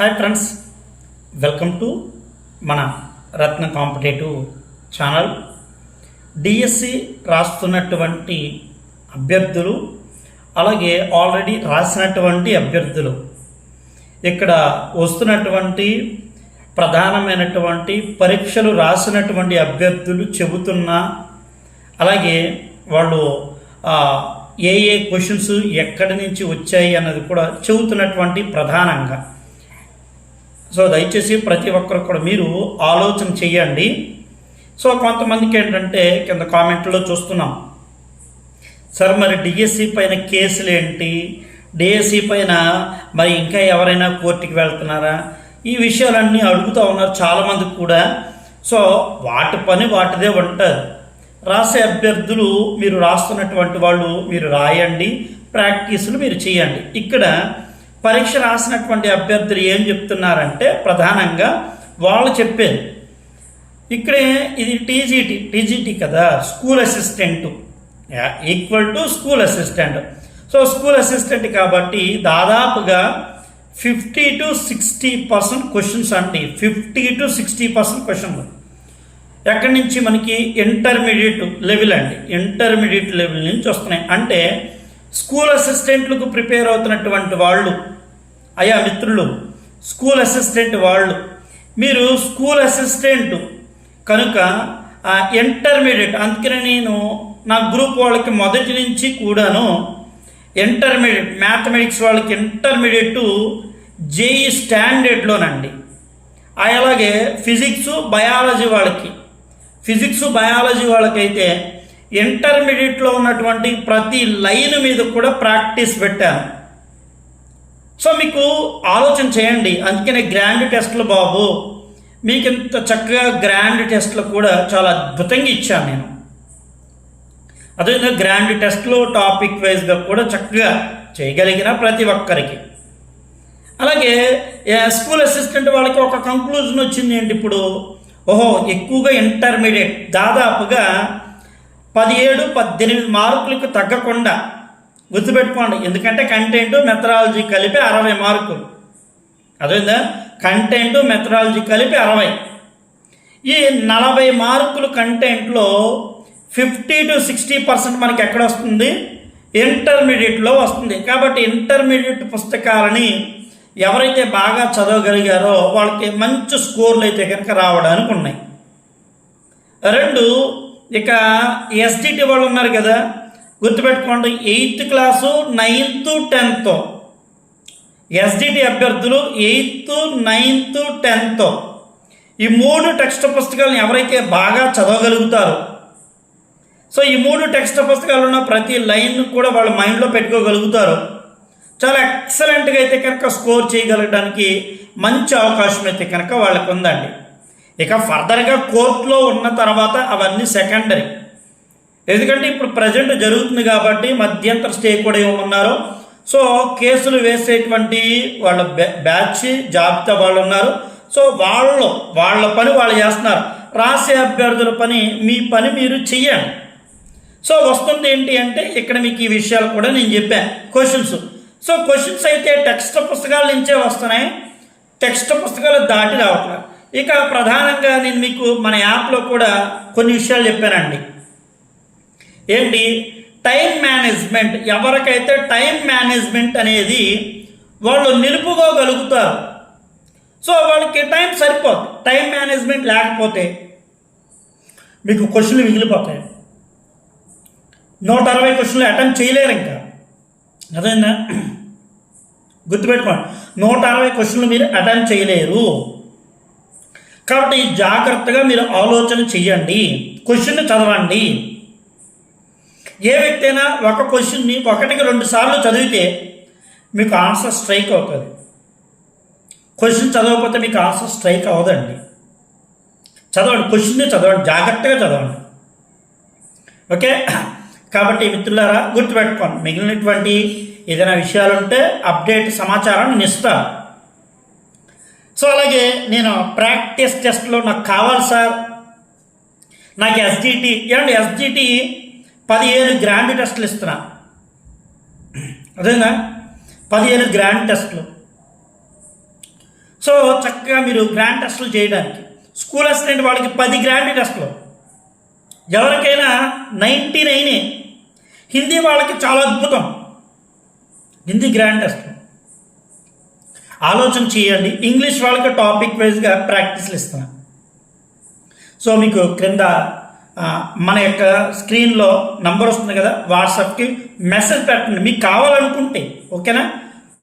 Hi friends welcome to మన Ratna competitive channel. DSC రాస్తున్నటువంటి అభ్యర్థులు అలాగే ఆల్రెడీ రాసినటువంటి అభ్యర్థులు. ఇక్కడ వస్తున్నటువంటి ప్రధానమైనటువంటి పరీక్షలు రాసినటువంటి అభ్యర్థులు చెబుతున్న అలాగే వాళ్ళు ఏ ఏ క్వశ్చన్స్ ఎక్కడి నుంచి వచ్చాయి అన్నది కూడా చెబుతున్నటువంటి ప్రధానంగా. సో దయచేసి ప్రతి ఒక్కరు కూడా మీరు ఆలోచన చేయండి. సో కొంతమందికి ఏంటంటే కింద కామెంట్లో చూస్తున్నాం. సార్ మరి డిఎస్సి పైన కేసులు ఏంటి? డిఎస్సి పైన మరి ఇంకా ఎవరైనా కోర్టుకి వెళ్తున్నారా? ఈ విషయాలన్నీ అడుగుతూ ఉన్నారు చాలామంది కూడా. సో వాటి పని వాటిదే ఉంటుంది రాసే అభ్యర్థులు మీరు రాస్తున్నటువంటి వాళ్ళు మీరు రాయండి. ప్రాక్టీసులు మీరు చేయండి. ఇక్కడ పరీక్ష రాసినటువంటి అభ్యర్థులు ఏం చెప్తున్నారంటే ప్రధానంగా వాళ్ళు చెప్పేది. ఇక్కడే ఇది టీజీటీ టీజీటీ కదా school assistant. Equal to school assistant. So school assistant కాబట్టి దాదాపుగా fifty to sixty percent questions అంటే ఫిఫ్టీ టు సిక్స్టీ పర్సెంట్ క్వశ్చన్లు ఎక్కడి నుంచి మనకి ఇంటర్మీడియట్ లెవెల్ అండి. ఇంటర్మీడియట్ లెవెల్ నుంచి వస్తున్నాయి. అంటే స్కూల్ అసిస్టెంట్లకు ప్రిపేర్ అవుతున్నటువంటి వాళ్ళు అయా మిత్రులు స్కూల్ అసిస్టెంట్ వాళ్ళు మీరు స్కూల్ అసిస్టెంట్ కనుక ఆ ఇంటర్మీడియట్ అందుకనే నేను నా గ్రూప్ వాళ్ళకి మొదటి నుంచి కూడాను ఇంటర్మీడియట్ మ్యాథమెటిక్స్ వాళ్ళకి ఇంటర్మీడియట్ జేఈ స్టాండర్డ్లోనండి అలాగే ఫిజిక్స్ బయాలజీ వాళ్ళకి ఫిజిక్స్ బయాలజీ వాళ్ళకైతే ఇంటర్మీడియట్లో ఉన్నటువంటి ప్రతి లైన్ మీద కూడా ప్రాక్టీస్ పెట్టాను. సో మీకు ఆలోచన చేయండి. అందుకనే గ్రాండ్ టెస్ట్లు బాబు. మీకు ఇంత చక్కగా గ్రాండ్ టెస్ట్లు కూడా చాలా అద్భుతంగా ఇచ్చాను నేను. అదేవిధంగా గ్రాండ్ టెస్ట్లో టాపిక్ వైజ్గా కూడా చక్కగా చేయగలిగిన ప్రతి ఒక్కరికి. అలాగే స్కూల్ అసిస్టెంట్ వాళ్ళకి ఒక కంక్లూజన్ వచ్చింది ఏంటి ఇప్పుడు? ఓహో ఎక్కువగా ఇంటర్మీడియట్. దాదాపుగా పదిహేడు పద్దెనిమిది మార్కులకు తగ్గకుండా గుర్తుపెట్టుకోండి. ఎందుకంటే కంటెంట్ మెథడాలజీ కలిపి అరవై మార్కులు. అదేందా కంటెంట్ మెథడాలజీ కలిపి అరవై. ఈ నలభై మార్కులు కంటెంట్లో ఫిఫ్టీ టు సిక్స్టీ పర్సెంట్ మనకి ఎక్కడ వస్తుంది? ఇంటర్మీడియట్లో వస్తుంది. కాబట్టి ఇంటర్మీడియట్ పుస్తకాలని ఎవరైతే బాగా చదవగలిగారో వాళ్ళకి మంచి స్కోర్లు అయితే కనుక రావడానికి ఉన్నాయి. రెండు ఇక ఎస్డిటి వాళ్ళు ఉన్నారు కదా గుర్తుపెట్టుకోండి eighth class ninth tenth. SDT అభ్యర్థులు ఎయిత్ నైన్త్ టెన్త్. ఈ మూడు టెక్స్ట్ పుస్తకాలను ఎవరైతే బాగా చదవగలుగుతారో సో ఈ మూడు టెక్స్ట్ పుస్తకాలు ఉన్న ప్రతి లైన్ కూడా వాళ్ళ మైండ్లో పెట్టుకోగలుగుతారు. చాలా ఎక్సలెంట్గా అయితే కనుక స్కోర్ చేయగలగడానికి మంచి అవకాశం అయితే కనుక వాళ్ళకు ఉందండి ఇక ఫర్దర్గా కోర్టులో ఉన్న తర్వాత అవన్నీ సెకండరీ. ఎందుకంటే ఇప్పుడు ప్రజెంట్ జరుగుతుంది కాబట్టి మధ్యంతర స్టే కూడా ఏమన్నారు? సో కేసులు వేసేటువంటి వాళ్ళ బ్యా- బ్యాచ్ జాబితా వాళ్ళు ఉన్నారు. సో వాళ్ళు వాళ్ళ పని వాళ్ళు చేస్తున్నారు. రాసే అభ్యర్థుల పని మీ పని మీరు చెయ్యండి. సో వస్తుంది ఏంటి అంటే ఇక్కడ మీకు ఈ విషయాలు కూడా నేను చెప్పాను క్వశ్చన్స్. సో క్వశ్చన్స్ అయితే టెక్స్ట్ పుస్తకాల నుంచే వస్తున్నాయి. టెక్స్ట్ పుస్తకాలు దాటి రావట్లేదు. ఇక ప్రధానంగా నేను మీకు మన యాప్లో కూడా కొన్ని విషయాలు చెప్పానండి. ఏంటి? Time management. ఎవరికైతే టైం మేనేజ్మెంట్ అనేది వాళ్ళు నిలుపుకోగలుగుతారు. సో వాళ్ళకి టైం సరిపోదు టైం మేనేజ్మెంట్ లేకపోతే మీకు క్వశ్చన్లు మిగిలిపోతాయి. నూట అరవై క్వశ్చన్లు అటెంప్ట్ చేయలేరు ఇంకా. అదేనా గుర్తుపెట్టుకోండి. నూట అరవై క్వశ్చన్లు మీరు అటెంప్ట్ చేయలేరు. కాబట్టి జాగ్రత్తగా మీరు ఆలోచన చెయ్యండి. క్వశ్చన్ చదవండి. ఏ వ్యక్తి అయినా ఒక క్వశ్చన్ని ఒకటికి రెండు సార్లు చదివితే మీకు ఆన్సర్ స్ట్రైక్ అవుతుంది. క్వశ్చన్ చదవకపోతే మీకు ఆన్సర్ స్ట్రైక్ అవ్వదండి చదవండి క్వశ్చన్ని చదవండి జాగ్రత్తగా చదవండి. ఓకే? కాబట్టి మిత్రులారా గుర్తుపెట్టుకోండి. మిగిలినటువంటి ఏదైనా విషయాలు ఉంటే అప్డేట్ సమాచారం నేను ఇస్తాను. సో అలాగే నేను ప్రాక్టీస్ టెస్ట్లో నాకు కావాలి సార్. నాకు ఎస్జిటి ఏమండి ఎస్జిటి పదిహేను గ్రాండ్ టెస్టులు ఇస్తున్నా. అదేనా? పదిహేను గ్రాండ్ టెస్టులు. సో చక్కగా మీరు గ్రాండ్ టెస్టులు చేయడానికి. స్కూల్ అసిస్టెంట్ వాళ్ళకి పది గ్రాండ్ టెస్టులు. ఎవరికైనా నైంటీ నైనే. హిందీ వాళ్ళకి చాలా అద్భుతం. హిందీ గ్రాండ్ టెస్ట్లు. ఆలోచన చేయండి. ఇంగ్లీష్ వాళ్ళకి టాపిక్ వైజ్గా ప్రాక్టీస్లు ఇస్తున్నాను సో మీకు క్రింద మన యొక్క స్క్రీన్లో నంబర్ వస్తుంది కదా వాట్సాప్కి మెసేజ్ పెట్టండి. మీకు కావాలనుకుంటే ఓకేనా?